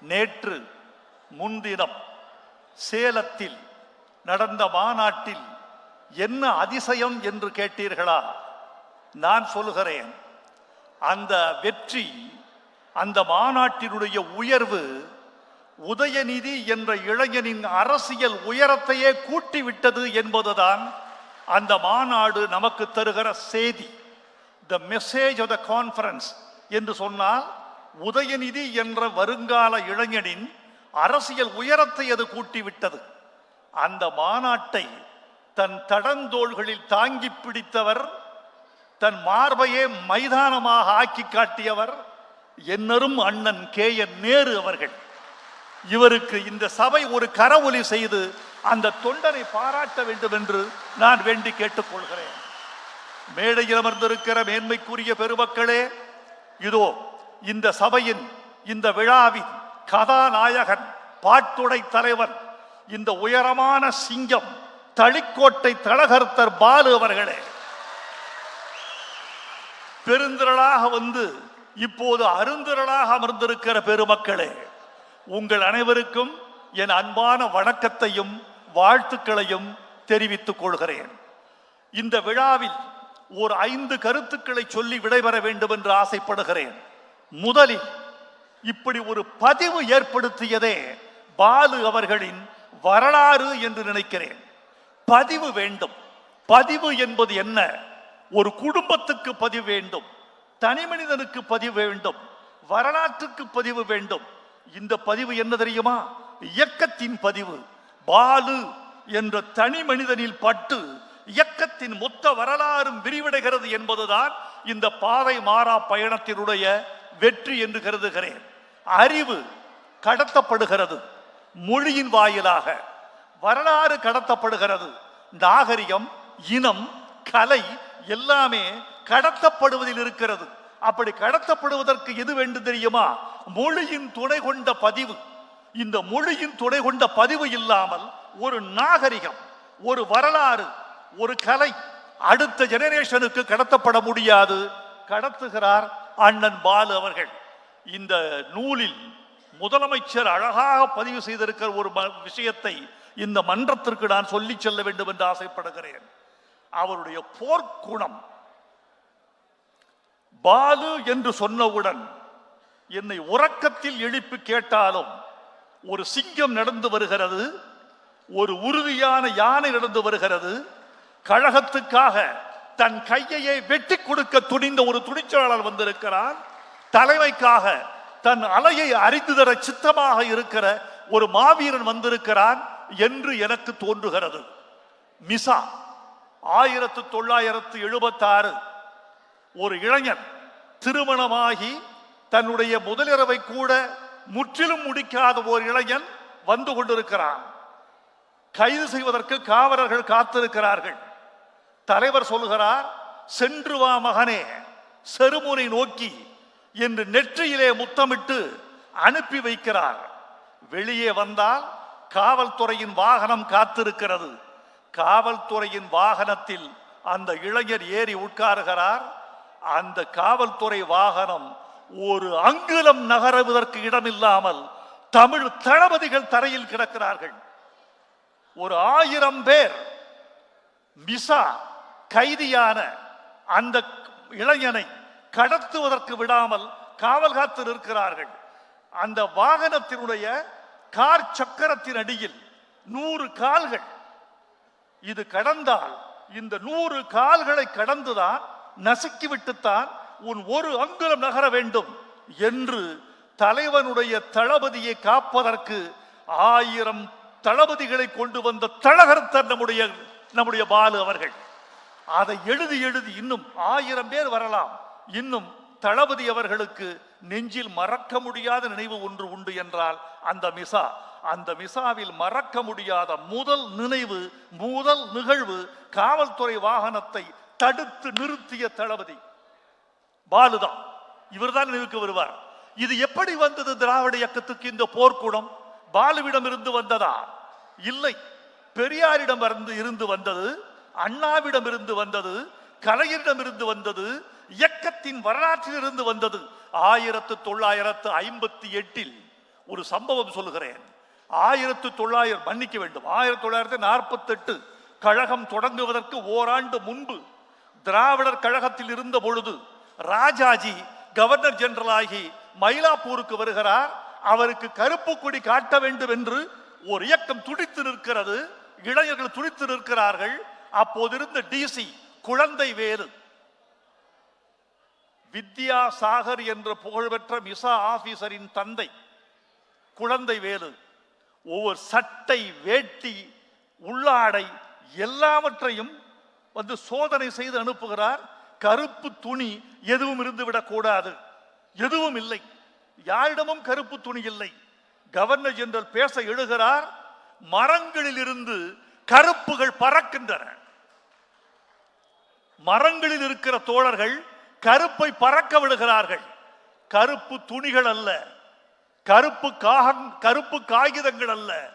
நேற்று முன்தினம் சேலத்தில் நடந்த மாநாட்டில் என்ன அதிசயம் என்று கேட்டீர்களா? நான் சொல்லுகிறேன். அந்த வெற்றி அந்த மாநாட்டினுடைய உயர்வு உதயநிதி என்ற இளைஞனின் அரசியல் உயரத்தையே கூட்டிவிட்டது என்பதுதான் அந்த மாநாடு நமக்கு தருகிற செய்தி. The message of the conference என்று சொன்னால் உதயநிதி என்ற வருங்கால இளைஞனின் அரசியல் உயரத்தை அது கூட்டிவிட்டது. அந்த மாநாட்டை தன் தடந்தோள்களில் தாங்கி பிடித்தவர் தன் மார்பையே மைதானமாக ஆக்கி காட்டியவர் என்னரும் அண்ணன் கே. என். நேரு அவர்கள். இவருக்கு இந்த சபை ஒரு கரவொலி செய்து அந்த தொண்டனை பாராட்ட வேண்டும் என்று நான் வேண்டி கேட்டுக்கொள்கிறேன். மேடையில் அமர்ந்திருக்கிற மேன்மைக்குரிய பெருமக்களே இதோ இந்த சபையின் இந்த விழாவின் கதாநாயகன் பாட்டுடை தலைவன் இந்த உயரமான சிங்கம் தளிக்கோட்டை தலகர்த்தர் பாலு அவர்களே. பெருந்திரளாக வந்து இப்போது அருந்திரளாக அமர்ந்திருக்கிற பெருமக்களே உங்கள் அனைவருக்கும் என் அன்பான வணக்கத்தையும் வாழ்த்துக்களையும் தெரிவித்துக் கொள்கிறேன். இந்த விழாவில் ஒரு ஐந்து கருத்துக்களை சொல்லி விடைபெற வேண்டும் என்று ஆசைப்படுகிறேன். முதலில் இப்படி ஒரு பதிவு ஏற்படுத்தியதே பாலு அவர்களின் வரலாறு என்று நினைக்கிறேன். பதிவு வேண்டும். பதிவு என்பது என்ன? ஒரு குடும்பத்துக்கு பதிவு வேண்டும். தனி மனிதனுக்கு பதிவு வேண்டும். வரலாற்றுக்கு பதிவு வேண்டும். இந்த பதிவு என்ன தெரியுமா? இயக்கத்தின் பதிவு. பாலு என்ற தனி மனிதனில் பட்டு இயக்கத்தின் மொத்த வரலாறும் விரிவடைகிறது என்பதுதான் இந்த பாதை மாறா பயணத்தினுடைய வெற்றி என்று கருதுகிறேன். அறிவு கடத்தப்படுகிறது. மொழியின் வாயிலாக வரலாறு கடத்தப்படுகிறது. நாகரிகம் இனம் கலை எல்லாமே கடத்தப்படுவதில் இருக்கிறது. அப்படி கடத்தப்படுவதற்கு எது வேண்டும் தெரியுமா? மொழியின் துணை கொண்ட பதிவு. இந்த மொழியின் துணை கொண்ட பதிவு இல்லாமல் ஒரு நாகரிகம் ஒரு வரலாறு ஒரு கலை அடுத்த ஜெனரேஷனுக்கு கடத்தப்பட முடியாது. கடத்துகிறார் அண்ணன் பாலு அவர்கள். இந்த நூலில் முதலமைச்சர் அழகாக பதிவு செய்திருக்கிற ஒரு ம- விஷயத்தை இந்த மன்றத்திற்கு நான் சொல்லி செல்ல வேண்டும் என்று ஆசைப்படுகிறேன். அவருடைய போர்க்குணம் பாலு என்று சொன்னவுடன் என்னை உறக்கத்தில் எழுப்பி கேட்டாலும் ஒரு சிங்கம் நடந்து வருகிறது ஒரு உறுதியான யானை நடந்து வருகிறது கழகத்துக்காக தன் கையையே வெட்டி கொடுக்க துணிந்த ஒரு துணிச்சலாளர் வந்திருக்கிறான். தலைமைக்காக தன் அலையை அறிந்து தர சித்தமாக இருக்கிற ஒரு மாவீரன் வந்திருக்கிறான் என்று எனக்கு தோன்றுகிறது. மிசா ஆயிரத்து தொள்ளாயிரத்து எழுபத்தாறு ஒரு இளைஞன் திருமணமாகி தன்னுடைய முதலிரவை கூட முற்றிலும் முடிக்காத ஒரு இளைஞன் வந்து கொண்டிருக்கிறான். கைது செய்வதற்கு காவலர்கள் காத்திருக்கிறார்கள். தலைவர் சொல்லுகிறார் சென்று வா மகனே செருமுனை நோக்கி என்று நெற்றியிலே முத்தமிட்டு அனுப்பி வைக்கிறார். வெளியே வந்தால் காவல்துறையின் வாகனம் காத்திருக்கிறது. காவல்துறையின் வாகனத்தில் அந்த இளைஞர் ஏறி உட்காருகிறார். அந்த காவல்துறை வாகனம் ஒரு அங்குலம் நகருவதற்கு இடமில்லாமல் தமிழ் தளபதிகள் தரையில் கிடக்கிறார்கள். ஒரு ஆயிரம் பேர் மிசா கைதியான அந்த இளைஞனை கடத்துவதற்கு விடாமல் காவல் காத்து நிற்கிறார்கள் அந்த வாகனத்தினுடைய கார் சக்கரத்தின் அடியில் நூறு கால்கள். இது கடந்தால் இந்த நூறு கால்களை கடந்துதான் நசுக்கிவிட்டுத்தான் உன் ஒரு அங்குலம் நகர வேண்டும் என்று தலைவனுடைய தளபதியை காப்பதற்கு ஆயிரம் தளபதிகளை கொண்டு வந்த தழகர்த்தர் நம்முடைய நம்முடைய பாலு அவர்கள். அதை எழுதி எழுதி இன்னும் ஆயிரம் பேர் வரலாம். இன்னும் தளபதி அவர்களுக்கு நெஞ்சில் மறக்க முடியாத நினைவு ஒன்று உண்டு என்றால் அந்த மிசா. அந்த மிசாவில் மறக்க முடியாத முதல் நினைவு முதல் நிகழ்வு காவல்துறை வாகனத்தை தடுத்து நிறுத்திய தளபதி. பாலுதான் இவர்தான் நினைவுக்கு வருவார். இது எப்படி வந்தது திராவிட இயக்கத்துக்கு இந்த போர்க்குணம்? பாலுவிடம் இருந்து வந்ததா? இல்லை. பெரியாரிடம் இருந்து இருந்து வந்தது அண்ணாவிடமிருந்து வந்தது கலையரிடமிருந்து வந்தது இயக்கத்தின் வரலாற்றிலிருந்து வந்தது. ஆயிரத்து தொள்ளாயிரத்து ஐம்பத்தி எட்டில் ஒரு சம்பவம் சொல்லுகிறேன். ஆயிரத்து தொள்ளாயிரம் மன்னிக்க வேண்டும். ஆயிரத்தி தொள்ளாயிரத்தி நாற்பத்தெட்டு கழகம் தொடங்குவதற்கு ஓராண்டு முன்பு திராவிடர் கழகத்தில் இருந்த பொழுது ராஜாஜி கவர்னர் ஜெனரலாகி மயிலாப்பூருக்கு வருகிறார். அவருக்கு கருப்பு கொடி காட்ட வேண்டும் என்று ஒரு இயக்கம் துடித்து நிற்கிறது. இளைஞர்கள் துடித்து நிற்கிறார்கள். அப்போது இருந்த டிசி குழந்தை வேலு. வித்யா சாகர் என்ற புகழ்பெற்ற மிசா ஆபீசரின் தந்தை குழந்தை வேலு. ஒவ்வொரு சட்டை வேட்டி உள்ளாடை எல்லாவற்றையும் வந்து சோதனை செய்து அனுப்புகிறார். கருப்பு துணி எதுவும் இருந்து விடக்கூடாது. எதுவும் இல்லை. யாரிடமும் கருப்பு துணி இல்லை. கவர்னர் ஜெனரல் பேச எழுகிறார். மரங்களில் இருந்து கருப்புகள் பறக்கின்றன. மரங்களில் இருக்கிற தோழர்கள் கருப்பை பறக்க விடுகிறார்கள். கருப்பு துணிகள் அல்ல. கருப்பு காகம் கருப்பு காகிதங்கள் அல்ல.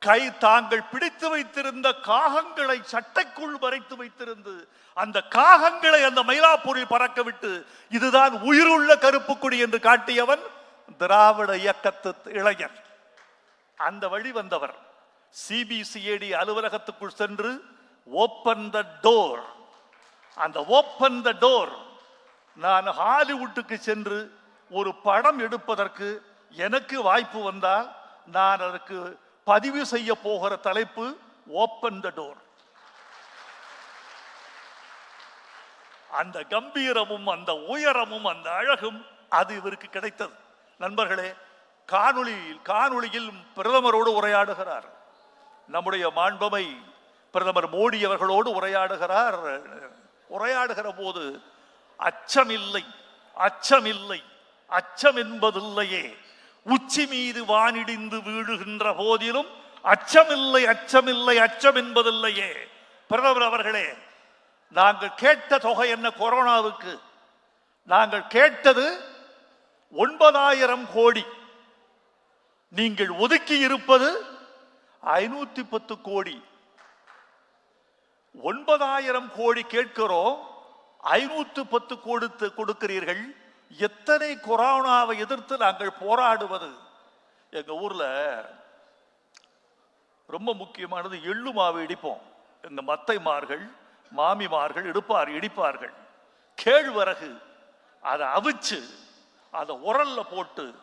கை தாங்கள் பிடித்து வைத்திருந்த காகங்களை சட்டைக்குள் மறைத்து வைத்திருந்து அந்த காகங்களை அந்த மயிலாப்பூரில் பறக்க விட்டு இதுதான் உயிருள்ள கருப்பு கொடி என்று காட்டியவன் திராவிட இயக்கத்து இளைஞர். அந்த வழி வந்தவர். சிபிசிஐடி அலுவலகத்துக்குள் சென்று ஓப்பன் த டோர் அந்த ஓப்பன் த டோர் நான் ஹாலிவுட்டுக்கு சென்று ஒரு படம் எடுப்பதற்கு எனக்கு வாய்ப்பு வந்தால் நான் அதற்கு பதிவு செய்ய போகிற தலைப்பு ஓப்பன் த டோர் அந்த கம்பீரமும் அந்த உயரமும் அந்த அழகும் அது இவருக்கு கிடைத்தது. நண்பர்களே காணொளியில் காணொளியில் பிரதமரோடு உரையாடுகிறார். நம்முடைய மாண்பமை பிரதமர் மோடி அவர்களோடு உரையாடுகிறார். உரையாடுகிற போது அச்சமில்லை அச்சமில்லை அச்சம் என்பதில்லையே உச்சி மீது வானிடிந்து வீழுகின்ற போதிலும் அச்சமில்லை அச்சமில்லை அச்சம் என்பதில்லையே பிரதமர் அவர்களே நாங்கள் கேட்ட தொகை என்ன கொரோனாவுக்கு? நாங்கள் கேட்டது ஒன்பதாயிரம் கோடி. நீங்கள் ஒதுக்கி இருப்பது ஐநூத்தி பத்து கோடி. ஒன்பதாயிரம் கோடி கேட்கிறோம். ஐநூத்து பத்து கொடுத்து கொடுக்கிறீர்கள். எத்தனை கொரோனாவை எதிர்த்து நாங்கள் போராடுவது? எங்க ஊர்ல ரொம்ப முக்கியமானது எள்ளு மாவு இடிப்போம். எங்க மத்தைமார்கள் மாமிமார்கள் எடுப்பார் இடிப்பார்கள். கேழ்வரகு அதை அவிச்சு அதை உரல்ல போட்டு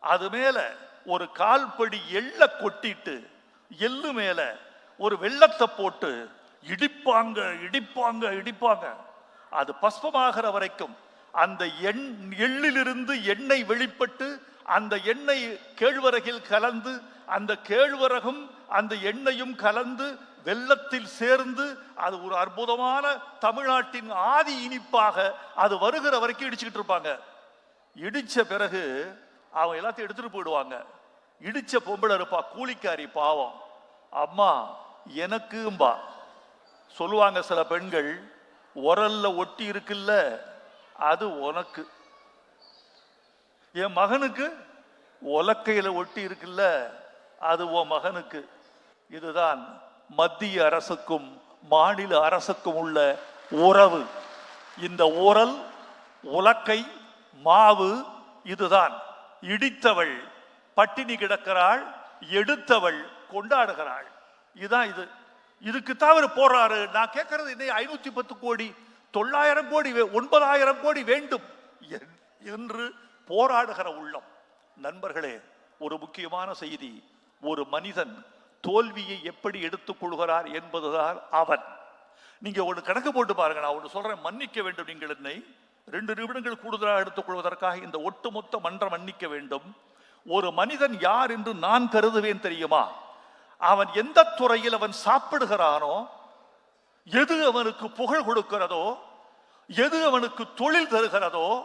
அது மேல ஒரு கால்படி எள்ள கொட்டிட்டு எள்ளு மேல ஒரு வெள்ளத்தை போட்டு இடிப்பாங்க இடிப்பாங்க இடிப்பாங்க. அது பஸ்பமாகிற வரைக்கும் அந்த எண் எள்ளிலிருந்து எண்ணெய் வெளிப்பட்டு அந்த எண்ணெய் கேழ்வரகில் கலந்து அந்த கேழ்வரகும் அந்த எண்ணெயும் கலந்து வெள்ளத்தில் சேர்ந்து அது ஒரு அற்புதமான தமிழ்நாட்டின் ஆதி இனிப்பாக அது வருகிற வரைக்கும் இடிச்சுக்கிட்டு இருப்பாங்க. இடித்த பிறகு அவங்க எல்லாத்தையும் எடுத்துகிட்டு போயிடுவாங்க. இடிச்ச பொம்பளை இருப்பா கூலிக்காரி பாவம். அம்மா எனக்கும்பா. சொல்லுவாங்க சில பெண்கள் உரல்ல ஒட்டி இருக்குல்ல அது உனக்கு. என் மகனுக்கு உலக்கையில ஒட்டி இருக்குல்ல அது உன் மகனுக்கு. இதுதான் மத்திய அரசுக்கும் மாநில அரசுக்கும் உள்ள உறவு. இந்த உரல் உலக்கை மாவு இதுதான். இடித்தவள் பட்டினி கிடக்கிறாள் எடுத்தவள் கொண்டாடுகிறாள். இதுதான் இது. இதுக்கு அவர் போறாரு. நான் கேட்கறது என்ன ஐநூத்தி பத்து கோடி தொள்ளாயிரம் கோடி வே- ஒன்பதாயிரம் கோடி வேண்டும் என்- என்று போராடுகிற உள்ளம். நண்பர்களே ஒரு முக்கியமான செய்தி. ஒரு மனிதன் தோல்வியை எப்படி எடுத்துக் கொள்கிறார் என்பதுதான் அவன். நீங்க ஒரு கணக்கு போட்டு பாருங்க. நான் ஒன்று சொல்றேன். மன்னிக்க வேண்டும் நீங்கள் என்னை. ரெண்டு நிமிடங்கள் கூடுதலாக எடுத்துக் கொள்வதற்காக இந்த ஒட்டுமொத்த மன்றம் மன்னிக்க வேண்டும். ஒரு மனிதன் யார் என்று நான் கருதுவேன் தெரியுமா? அவன் எந்த துறையில் அவன் சாப்பிடுகிறானோ எது அவனுக்கு புகழ் கொடுக்கிறதோ எது அவனுக்கு தொழில் தருகிறதோ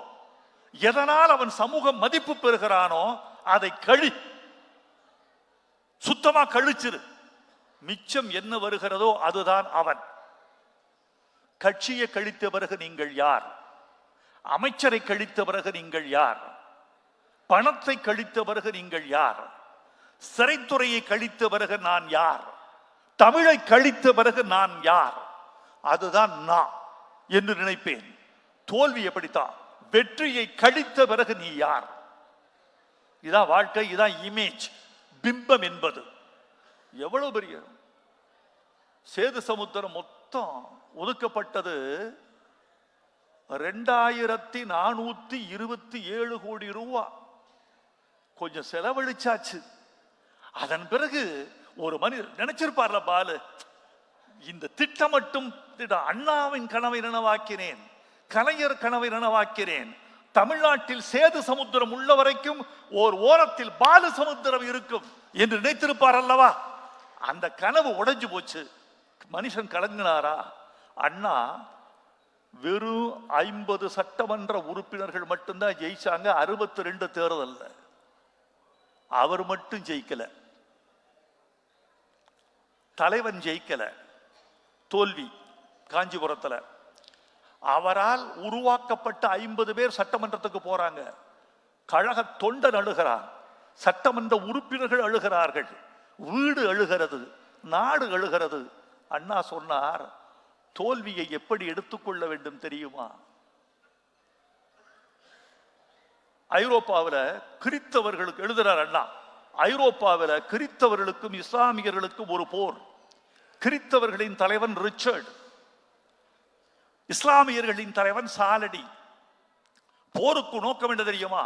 எதனால் அவன் சமூக மதிப்பு பெறுகிறானோ அதை கழி. சுத்தமா கழிச்சிரு. மிச்சம் என்ன வருகிறதோ அதுதான் அவன். கட்சியை கழித்த பிறகு நீங்கள் யார்? அமைச்சரை கழித்த பிறகு நீங்கள் யார்? பணத்தை கழித்த பிறகு நீங்கள் யார்? சிறைத்துறையை கழித்த பிறகு நான் யார்? தமிழை கழித்த பிறகு நான் யார்? அதுதான் நான் என்று நினைப்பேன். தோல்வி எப்படித்தான்? வெற்றியை கழித்த பிறகு நீ யார்? இதான் வாழ்க்கை இதான் இமேஜ் பிம்பம் என்பது. எவ்வளவு பெரிய சேது சமுத்திரம் மொத்தம் ஒதுக்கப்பட்டது ரெண்டாயிரத்தி நானூத்தி இருபத்தி ஏழு கோடி ரூபா. கொஞ்சம் செலவழிச்சாச்சு. அதன் பிறகு ஒரு மனிதர் நினைச்சிருப்பார்ல பாலு இந்த திட்டம் மட்டும் அண்ணாவின் கனவை நனவாக்கினேன் கலைஞர் கனவை நினைவாக்கிறேன் தமிழ்நாட்டில் சேது சமுத்திரம் உள்ள வரைக்கும் ஓர் ஓரத்தில் பாலு சமுத்திரம் இருக்கும் என்று நினைத்திருப்பார் அல்லவா? அந்த கனவு உடைஞ்சு போச்சு. மனுஷன் கலங்கினாரா? அண்ணா வெறும் ஐம்பது சட்டமன்ற உறுப்பினர்கள் மட்டும்தான் ஜெயிச்சாங்க அறுபத்தி ரெண்டு தேர்தலில். அவர் மட்டும் ஜெயிக்கல. தலைவன் ஜெயிக்கல. தோல்வி காஞ்சிபுரத்துல. அவரால் உருவாக்கப்பட்ட ஐம்பது பேர் சட்டமன்றத்துக்கு போறாங்க. கழக தொண்டன் அழுகிறான் சட்டமன்ற உறுப்பினர்கள் அழுகிறார்கள். வீடு அழுகிறது. நாடு அழுகிறது. அண்ணா சொன்னார் தோல்வியை எப்படி எடுத்துக்கொள்ள வேண்டும் தெரியுமா? ஐரோப்பாவில் கிறித்தவர்களுக்கு எழுதுறார் அண்ணா ஐரோப்பாவில் கிறித்தவர்களுக்கும் இஸ்லாமியர்களுக்கும் ஒரு போர். கிறித்தவர்களின் தலைவன் ரிச்சர்ட் இஸ்லாமியர்களின் தலைவன் சாலடி. போருக்கு நோக்கம் என்ன தெரியுமா?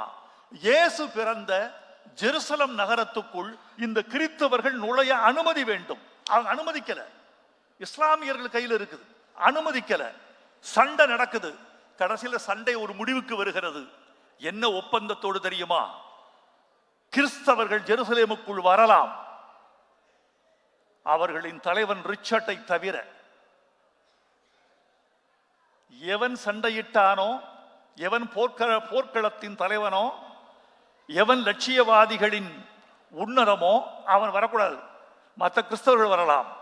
இயேசு பிறந்த ஜெருசலம் நகரத்துக்குள் இந்த கிறித்தவர்கள் நுழைய அனுமதி வேண்டும். அவங்க அனுமதிக்கல. இஸ்லாமியர்கள் கையில் இருக்குது. அனுமதிக்கல. சண்டை நடக்குது. கடைசியில சண்டை ஒரு முடிவுக்கு வருகிறது. என்ன ஒப்பந்தத்தோடு தெரியுமா? கிறிஸ்தவர்கள் ஜெருசலேமுக்குள் வரலாம். அவர்களின் தலைவன் ரிச்சர்ட்டை தவிர எவன் சண்டையிட்டானோ எவன் போர்க்கள போர்க்களத்தின் தலைவனோ எவன் லட்சியவாதிகளின் உன்னதமோ அவன் வரக்கூடாது. மற்ற கிறிஸ்தவர்கள் வரலாம்.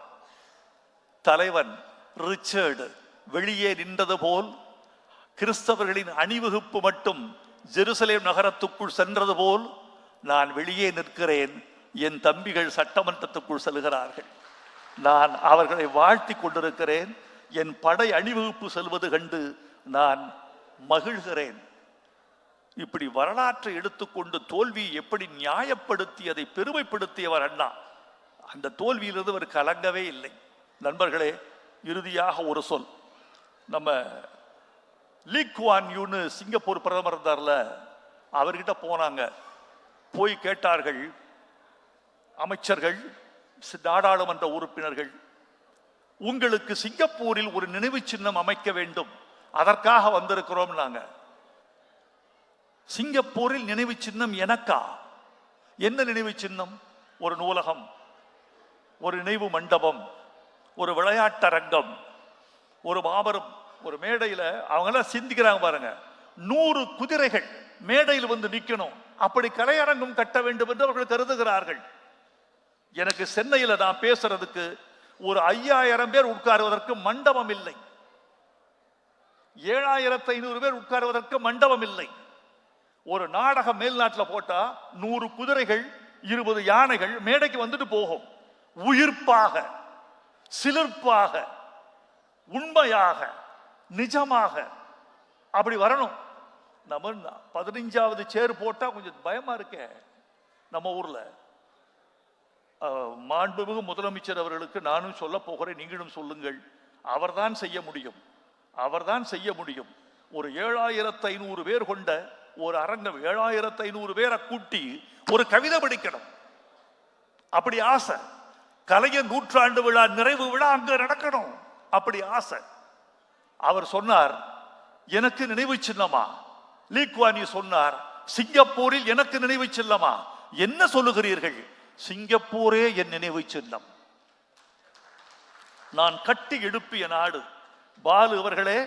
தலைவன் ரிச்சர்டு வெளியே நின்றது போல் கிறிஸ்தவர்களின் அணிவகுப்பு மட்டும் ஜெருசலேம் நகரத்துக்குள் சென்றது போல் நான் வெளியே நிற்கிறேன். என் தம்பிகள் சட்டமன்றத்துக்குள் செல்கிறார்கள். நான் அவர்களை வாழ்த்தி கொண்டிருக்கிறேன். என் படை அணிவகுப்பு செல்வது கண்டு நான் மகிழ்கிறேன். இப்படி வரலாற்றை எடுத்துக்கொண்டு தோல்வியை எப்படி நியாயப்படுத்தி அதை பெருமைப்படுத்தியவர் அண்ணா? அந்த தோல்வியிலிருந்து அவர் கலங்கவே இல்லை. நண்பர்களே இறுதியாக ஒரு சொல். நம்ம லீ குவான் யூன்னு சிங்கப்பூர் பிரதமர் இருந்தார்ல அவர்கிட்ட போனாங்க. போய் கேட்டார்கள் அமைச்சர்கள் நாடாளுமன்ற உறுப்பினர்கள் உங்களுக்கு சிங்கப்பூரில் ஒரு நினைவு சின்னம் அமைக்க வேண்டும். அதற்காக வந்திருக்கிறோம் நாங்க சிங்கப்பூரில் நினைவு சின்னம் எனக்கா? என்ன நினைவு சின்னம்? ஒரு நூலகம் ஒரு நினைவு மண்டபம் ஒரு விளையாட்டரங்கம் ஒரு மாபெரும் ஒரு மேடையில் அவங்க எல்லாம் சிந்திக்கிறாங்க பாருங்க. நூறு குதிரைகள் மேடையில் வந்து நிக்கணும். அப்படி கலையரங்கம் கட்ட வேண்டும் என்று அவர்கள் கருதுகிறார்கள். எனக்கு சென்னையில நான் பேசுறதுக்கு ஒரு ஐயாயிரம் பேர் உட்காருவதற்கு மண்டபம் இல்லை. ஏழாயிரத்து ஐநூறு பேர் உட்காருவதற்கு மண்டபம் இல்லை. ஒரு நாடக மேல்நாட்டில் போட்டா நூறு குதிரைகள் இருபது யானைகள் மேடைக்கு வந்துட்டு போகும். உயிர்ப்பாக சிலிர்ப்பாக உண்மையாக. நிஜமாக அப்படி வரணும். நம்ம பதினஞ்சாவது சேர் போட்டால் கொஞ்சம் பயமாக இருக்கே நம்ம ஊரில். மாண்புமிகு முதலமைச்சர் அவர்களுக்கு நானும் சொல்ல போகிறேன் நீங்களும் சொல்லுங்கள். அவர்தான் செய்ய முடியும். அவர்தான் செய்ய முடியும். ஒரு ஏழாயிரத்து ஐநூறு பேர் கொண்ட ஒரு அரங்கம் ஏழாயிரத்து ஐநூறு பேரை கூட்டி ஒரு கவிதை படிக்கணும். அப்படி ஆசை. கலைஞர் நூற்றாண்டு விழா நிறைவு விழா அங்கே நடக்கணும். அப்படி ஆசை. அவர் சொன்னார் எனக்கு நினைவு சின்னமா? லீக்வானி சொன்னார் சிங்கப்பூரில் எனக்கு நினைவு சின்னமா? என்ன சொல்லுகிறீர்கள்? சிங்கப்பூரே என் நினைவு சின்னம். நான் கட்டி எழுப்பிய நாடு பாலு அவர்களே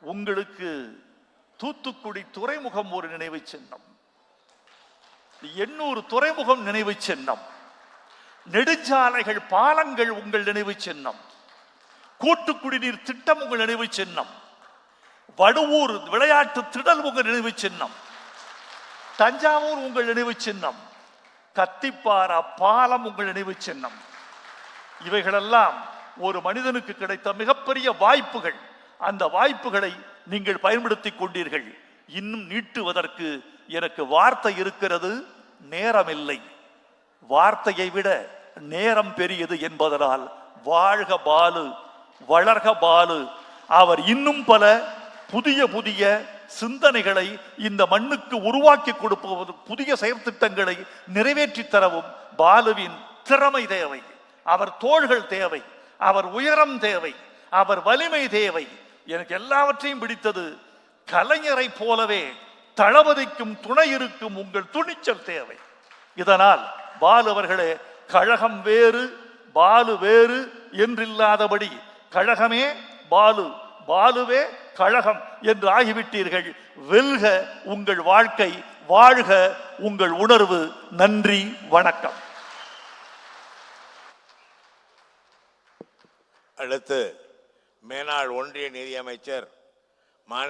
உங்களுக்கு தூத்துக்குடி துறைமுகம் ஒரு நினைவு சின்னம். எண்ணூறு துறைமுகம் நினைவு சின்னம். நெடுஞ்சாலைகள் பாலங்கள் உங்கள் நினைவு சின்னம். கூட்டு குடிநீர் திட்டம் உங்கள் நினைவு சின்னம். வடுவூர் விளையாட்டு திடல் உங்கள் நினைவு சின்னம். தஞ்சாவூர் உங்கள் நினைவு சின்னம். கத்திப்பாரா பாலம் உங்கள் நினைவு சின்னம். இவைகளெல்லாம் ஒரு மனிதனுக்கு கிடைத்த மிகப்பெரிய வாய்ப்புகள். அந்த வாய்ப்புகளை நீங்கள் பயன்படுத்தி கொண்டீர்கள். இன்னும் நீட்டுவதற்கு எனக்கு வார்த்தை இருக்கிறது நேரம் இல்லை வார்த்தையை விட நேரம் பெரியது என்பதனால் வாழ்க பாலு வளர்க பாலு. அவர் இன்னும் பல புதிய புதிய சிந்தனைகளை இந்த மண்ணுக்கு உருவாக்கி கொடுப்பதும் புதிய செயற்திட்டங்களை நிறைவேற்றி தரவும் பாலுவின் திறமை தேவை. அவர் தோள்கள் தேவை. அவர் உயரம் தேவை. அவர் வலிமை தேவை. எனக்கு எல்லாவற்றையும் பிடித்தது கலைஞரை போலவே தளபதிக்கும் துணை இருக்கும் உங்கள் துணிச்சல் தேவை. இதனால் பாலு அவர்களே கழகம் வேறு பாலு வேறு என்றில்லாதபடி கழகமே பாலு பாலுவே கழகம் என்று ஆகிவிட்டீர்கள். வெல்க உங்கள் வாழ்க்கை வாழ்க உங்கள் உணர்வு. நன்றி வணக்கம். அடுத்து மேனாள் ஒன்றிய நிதியமைச்சர் மாநில